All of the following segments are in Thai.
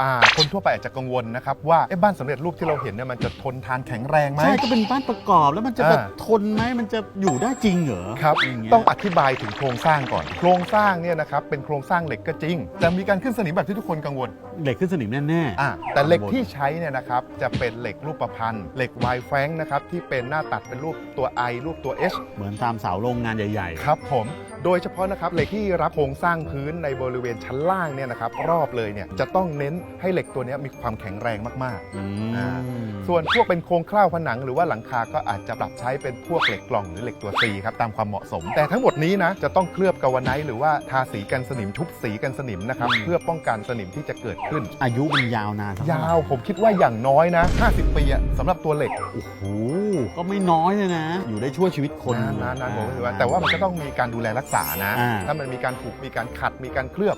อ่าคนทั่วไปอาจจะกังวลนะครับว่าเอ๊ะบ้านสำเร็จรูปที่เราเห็นเนี่ยมันจะทนทานแข็งแรงไหม ใช่ก็เป็นบ้านประกอบแล้วมันจะแบบอ่า ทนไหมมันจะอยู่ได้จริงเหรอครับ ย่าเย ต้องอธิบายถึงโครงสร้างก่อน โครงสร้างเนี่ยนะครับเป็นโครงสร้างเหล็กก็จริง แต่มีการขึ้นสนิมแบบที่ทุกคนกังวลเหล็กขึ้นสนิมแน่ๆ อ่าแต่เหล็กที่ใช้เนี่ยนะครับจะเป็นเหล็กรูปประพันธ์เหล็กไวแฟงนะครับที่เป็นหน้าตัดเป็นรูปตัว I รูปตัว H เหมือนตามเสาโรงงานใหญ่ๆครับผม โดยเฉพาะนะครับเหล็กที่รับโครงสร้างพื้นในบริเวณชั้นล่างเนี่ยนะครับรอบเลยเนี่ยจะต้องเน้นให้เหล็กตัวเนี้ยมีความแข็งแรงมากอืมอ่าๆส่วนพวกเป็นโครงเคล้าวผนังหรือว่าหลังคาก็อาจจะปรับใช้เป็นพวกเหล็กกล่องหรือเหล็กตัว C ครับตามความเหมาะสม แต่ทั้งหมดนี้นะจะต้องเคลือบกาวไนท์หรือว่าทาสีกันสนิมชุบสีกันสนิมนะครับเพื่อป้องกันสนิมที่จะเกิดขึ้น อายุมันยาวนานสักเท่ไหร่ยาวผมคิดว่าอย่างน้อยนะ 50 ปีอะสำหรับตัวเหล็กโอ้โหก็ไม่น้อยเลยนะ อยู่ได้ช่วยชีวิตคนนานนานนานผมถือว่าแต่ว่ามันก็ต้องมีการดูแลรักษานะ อ่า ถ้ามันมีการผูกมีการขัดมีการเคลือบ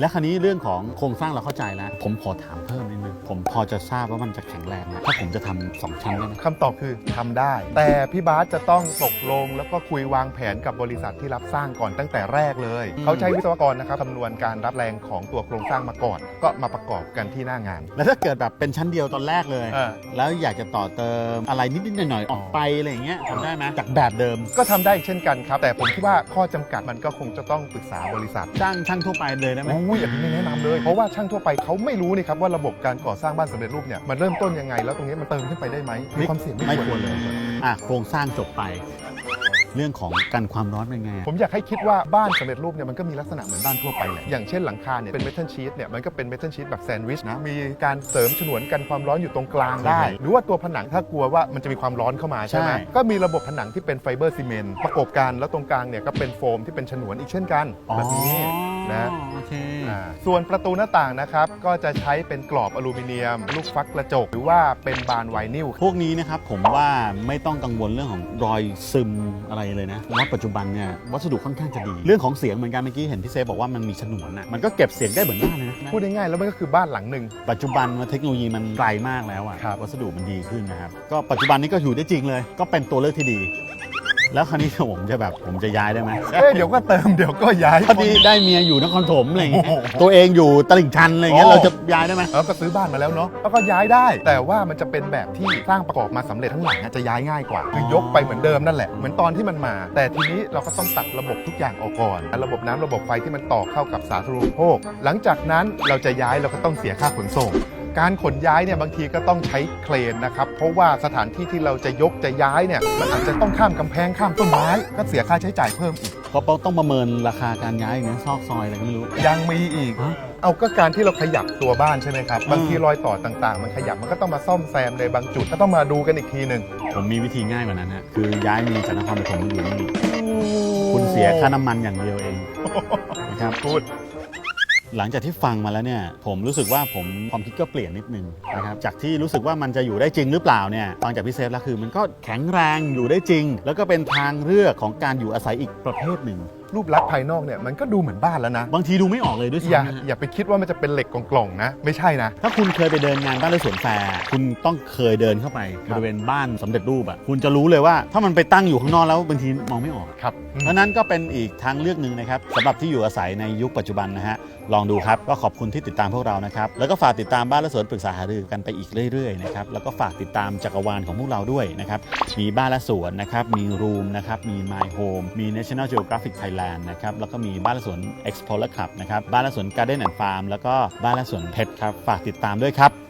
และคราวนี้เรื่องของโครงสร้างเราเข้าใจแล้ว ผมขอถามเพิ่มนิดนึง ผมพอจะทราบว่ามันจะแข็งแรงไหมถ้าผมจะทำสองชั้นได้ไหมคำตอบคือทำได้ แต่พี่บาสจะต้องตกลงแล้วก็คุยวางแผนกับบริษัทที่รับสร้างก่อนตั้งแต่แรกเลย เขาใช้วิศวกรนะครับคำนวณการรับแรงของตัวโครงสร้างมาก่อน ก็มาประกอบกันที่หน้างาน แล้วถ้าเกิดแบบเป็นชั้นเดียวตอนแรกเลย เออ แล้วอยากจะต่อเติมอะไรนิดๆหน่อยๆออกไปอะไรอย่างเงี้ยทำได้ไหมจากแบบเดิม ก็ทำได้อีกเช่นกันครับ แต่ผมคิดว่าข้อจำกัดมันก็คงจะต้องปรึกษาบริษัท จ้างช่างทั่วไปเลยได้ไหมโอ้ยอันนี้ไม่แนะนำเลย เพราะว่าช่างทั่วไปเขาไม่รู้นี่ครับว่าระบบการก่อสร้างบ้านสำเร็จรูปเนี่ยมันเริ่มต้นยังไง แล้วตรงนี้มันเติมขึ้นไปได้ไหมมีความเสี่ยงไม่ไม่คคววรรเลเลยยอะโครงสร้างจบไป เรื่องของกันความร้อนเป็นไงผมอยากให้คิดว่าบ้านสำเร็จรูปเนี่ยมันก็มีลักษณะเหมือนบ้านทั่วไปแหละอย่างเช่นหลังคาเนี่ยเป็นเมทัลชีตเนี่ยมันก็เป็นเมทัลชีตแบบแซนด์วิชนะมีการเสริมฉนวนกันความร้อนอยู่ตรงกลางได้ใช่หรือว่าตัวผนังถ้ากลัวว่ามันจะมีความร้อนเข้ามาใช่ไหมใช่ก็มีระบบผนังที่เป็นไฟเบอร์ซีเมนต์ประกบกันแล้วตรงกลางเนี่ยก็เป็นโฟมที่เป็นฉนวนอีกเช่นกันแบบนี้ นะโอเคอ่าส่วนประตูหน้าต่างนะครับ ก็จะใช้เป็นกรอบอลูมิเนียม ลูกฟักกระจก หรือว่าเป็นบานไวนิล พวกนี้นะครับผมว่าไม่ต้องกังวลเรื่องของรอยซึมอะไรเลยนะเพราะว่าปัจจุบันเนี่ยวัสดุค่อนข้างจะดี เรื่องของเสียงเหมือนกันเมื่อกี้เห็นพี่เซฟบอกว่ามันมีฉนวนอะมันก็เก็บเสียงได้เหมือนบ้านเลยนะ พูดง่ายๆแล้วมันก็คือบ้านหลังหนึ่ง ปัจจุบันเทคโนโลยีมันไกลมากแล้วอะครับ วัสดุมันดีขึ้นนะครับ ก็ปัจจุบันนี้ก็อยู่ได้จริงเลย ก็เป็นตัวเลือกที่ดี แล้วคราวนี้ผมจะแบบผมจะย้ายได้ไหมเอ้ยเดี๋ยวก็เติมเดี๋ยวก็ย้ายพอดีได้เมียอยู่นครถมอะไรอย่างเงี้ยโอ้โหตัวเองอยู่ตลิ่งชันอะไรอย่างเงี้ยโอ้เราจะย้ายได้ไหมเออก็ซื้อบ้านมาแล้วเนาะแล้วก็ย้ายได้ แต่ว่ามันจะเป็นแบบที่สร้างประกอบมาสำเร็จทั้งหลังอะจะย้ายง่ายกว่า คือยกไปเหมือนเดิมนั่นแหละเหมือนตอนที่มันมา แต่ทีนี้เราก็ต้องตัดระบบทุกอย่างออกก่อนระบบน้ำระบบไฟที่มันต่อเข้ากับสาธารณูปโภค หลังจากนั้นเราจะย้ายเราก็ต้องเสียค่าขนส่ง การขนย้ายเนี่ยบางทีก็ต้องใช้เครนนะครับ เพราะว่าสถานที่ที่เราจะยกจะย้ายเนี่ยมันอาจจะต้องข้ามกำแพงข้ามต้นไม้ก็เสียค่าใช้จ่ายเพิ่มอีกเพราะต้องประเมินราคาการย้ายอย่างเงี้ยซอกซอยอะไรก็ไม่รู้ ยังมีอีก ฮะ เอาก็การที่เราขยับตัวบ้านใช่ไหมครับอืมบางทีรอยต่อต่างๆ มันขยับมันก็ต้องมาซ่อมแซมในบางจุดก็ต้องมาดูกันอีกทีหนึ่งผมมีวิธีง่ายกว่านั้นฮะคือย้ายเมียจากนครปฐมมาอยู่นี่คุณเสียค่าน้ำมันอย่างเดียวเองนะครับพูด หลังจากที่ฟังมาแล้วเนี่ยผมรู้สึกว่าผมความคิดก็เปลี่ยนนิดนึงนะครับจากที่รู้สึกว่ามันจะอยู่ได้จริงหรือเปล่าเนี่ยฟังจากพี่เซฟแล้วคือมันก็แข็งแรงอยู่ได้จริง แล้วก็เป็นทางเลือกของการอยู่อาศัยอีกประเภทหนึ่งรูปลักษณ์ภายนอกเนี่ยมันก็ดูเหมือนบ้านแล้วนะ บางทีดูไม่ออกเลยด้วยอย่าซ้ำนะฮะ อย่าไปคิดว่ามันจะเป็นเหล็กกล่องๆนะ ไม่ใช่นะ ถ้าคุณเคยไปเดินงานบ้านและสวนแฟร์คุณต้องเคยเดินเข้าไปครับบริเวณบ้านสำเร็จรูปอะคุณจะรู้เลยว่าถ้ามันไปตั้งอยู่ข้างนอกแล้วบางทีมองไม่ออก ครับเพราะฉะนั้นก็เป็นอีกทางเลือกหนึ่งนะครับสำหรับที่อยู่อาศัยในยุคปัจจุบันนะฮะลองดูครับก็ขอบคุณที่ติดตามพวกเรานะครับแล้วก็ฝากติดตามบ้านและสวนปรึกษาหารือกันไปอีกเรื่อยๆนะครับแล้วก็ฝากติดตามจักรวาลของพวกเราด้วยนะครับมีบ้านและสวนนะครับมีรูมนะครับมี My Home มี National Geographic Thailand นะครับแล้วก็มีบ้านและสวน Explorer Club นะครับบ้านและสวน Garden and Farm แล้วก็บ้านและสวนเพชรครับฝากติดตามด้วยครับ